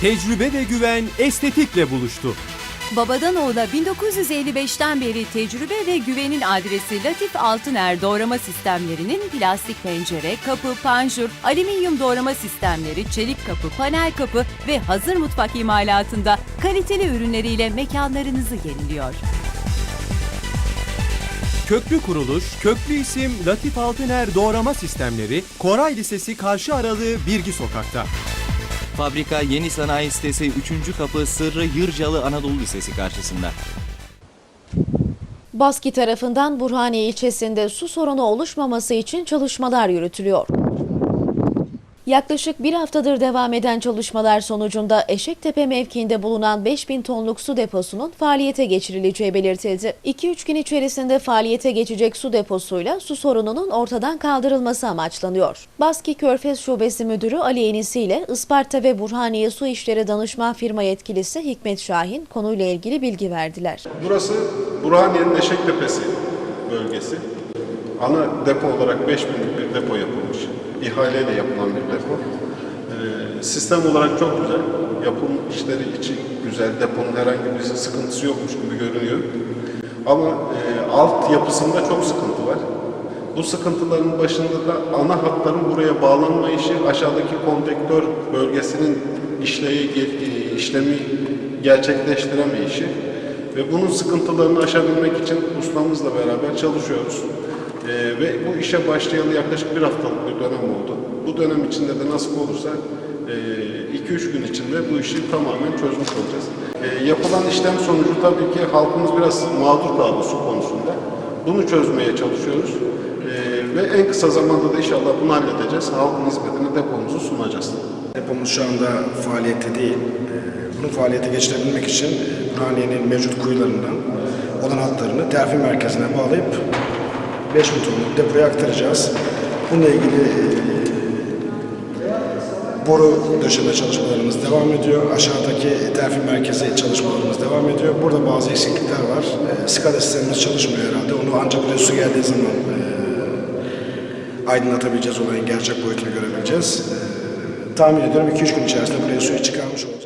Tecrübe ve güven estetikle buluştu. Babadan oğula 1955'ten beri tecrübe ve güvenin adresi Latif Altıner doğrama sistemlerinin plastik pencere, kapı, panjur, alüminyum doğrama sistemleri, çelik kapı, panel kapı ve hazır mutfak imalatında kaliteli ürünleriyle mekanlarınızı yeniliyor. Köklü kuruluş, köklü isim Latif Altıner Doğrama Sistemleri, Koray Lisesi karşı aralığı Birgi Sokak'ta. Fabrika Yeni Sanayi Sitesi 3. Kapı Sırrı Yırcalı Anadolu Lisesi karşısında. Baski tarafından Burhaniye ilçesinde su sorunu oluşmaması için çalışmalar yürütülüyor. Yaklaşık bir haftadır devam eden çalışmalar sonucunda Eşektepe mevkiinde bulunan 5000 tonluk su deposunun faaliyete geçirileceği belirtildi. 2-3 gün içerisinde faaliyete geçecek su deposuyla su sorununun ortadan kaldırılması amaçlanıyor. Baski Körfez Şubesi Müdürü Ali Enisi ile Isparta ve Burhaniye Su İşleri Danışman Firma yetkilisi Hikmet Şahin konuyla ilgili bilgi verdiler. Burası Burhaniye'nin Eşektepe'si bölgesi. Ana depo olarak 5000'lik bir depo yapılmış. İhaleyle yapılan bir depo. Ee, sistem olarak çok güzel. Yapım işleri için güzel. Deponun herhangi bir sıkıntısı yokmuş gibi görünüyor. Ama e, alt yapısında çok sıkıntı var. Bu sıkıntıların başında da ana hatların buraya bağlanma işi, aşağıdaki konvektör bölgesinin işleyi, e, işlemi gerçekleştiremeyişi ve bunun sıkıntılarını aşabilmek için ustamızla beraber çalışıyoruz. Ee, ve bu işe başlayalı yaklaşık bir haftalık bir dönem oldu. Bu dönem içinde de nasip olursa 2-3 gün içinde bu işi tamamen çözmüş olacağız. Ee, yapılan işlem sonucu tabii ki halkımız biraz mağdur kaldı su konusunda. Bunu çözmeye çalışıyoruz. Ee, ve en kısa zamanda da inşallah bunu halledeceğiz. Halkın hizmetine depomuzu sunacağız. Depomuz şu anda faaliyette değil. Ee, Bunu faaliyete geçirebilmek için e, Burhaniye'nin mevcut kuyularından olan hatlarını terfi merkezine bağlayıp 5 bin tonluk depoya aktaracağız. Bununla ilgili e, boru döşeme çalışmalarımız devam ediyor. Aşağıdaki terfi merkezi çalışmalarımız devam ediyor. Burada bazı eksiklikler var. E, sistemimiz çalışmıyor herhalde. Onu ancak buraya su geldiği zaman e, aydınlatabileceğiz, olayın gerçek boyutunu görebileceğiz. E, tahmin ediyorum 2-3 gün içerisinde buraya suyu çıkarmış olacağız.